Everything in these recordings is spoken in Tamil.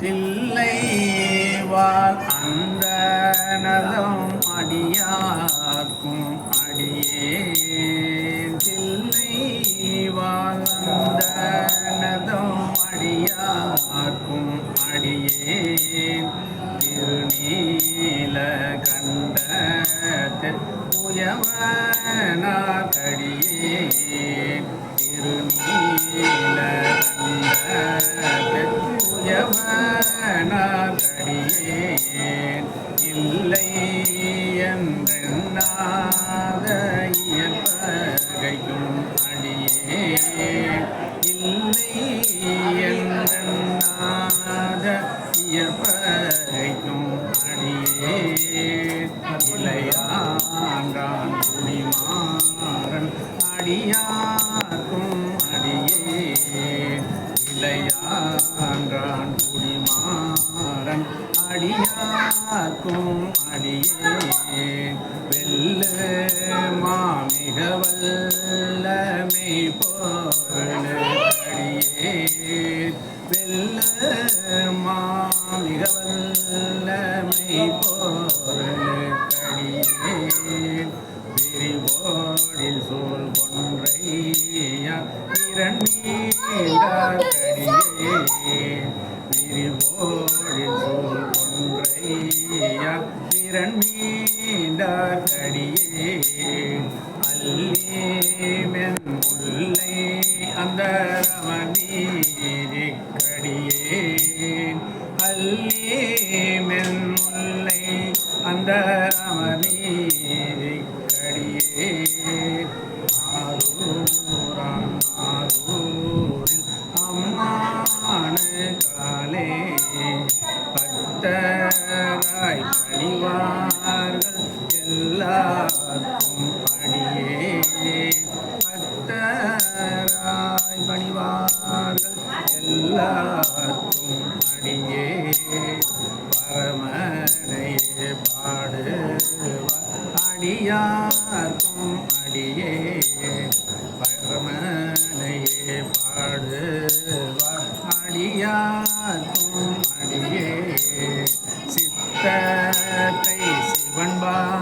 தில்லை வாழ் அந்த நலம் அடியார்க்கும் அடியே தில்லை வாழ் அந்த நதம் அடியார்க்கும் அடியேன் திருநீல கண்ட உயமனாகடியேன் திருநீல கண்ட இல்லை என்றெண்ணாத இயற்பகையும் அடியேன் இல்லை இயற்பகையும் அடியார்க்கும் அடியே. இளையான்றான் குடிமாறன். அடியார்க்கும் அடியே. வெல்ல மாமிக வல்லமை போல அடியே. வெல்ல மாமிக வல்லமை போல அடியே. விரிவோடில் சோல் கொன்றையா இரண்டீண்டடியேன் விரிவோடில் சோல் கொன்றையா இரண்டீண்டடியேன் அல்லேமென் முல்லை அந்த ரமணீரி கடியேன் அல்லேமென் முல்லை அந்த பணிவார்கள் எல்லாருக்கும் அடியே பக்தராய் பணிவார்கள் எல்லாருக்கும் அடியே பரமனையே பாடுவார் அடியார்க்கும் அடியே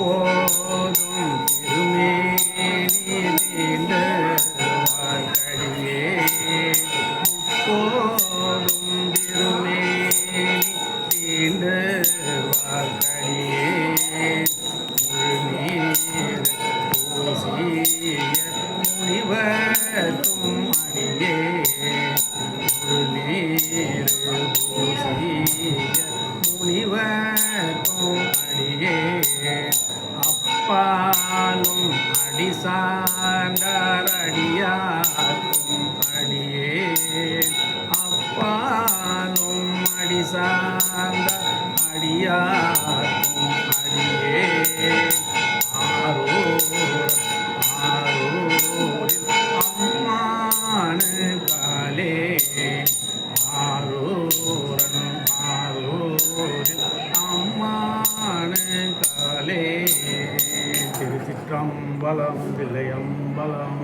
திருவாரூர் பிறந்தார்கள் அடியே போதும் திருமேனி போதும் திருமேனி நீண்டு வாழ்க்கடியே முழுநீர் அடியே அடியே அப்பாலும் அடி சார்ந்தார் அடியார்க்கும் அடியே. அப்பாலும் அடி சார்ந்தார் அடியார்க்கும் திருச்சிற்றம்பலம் தில்லையம்பலம்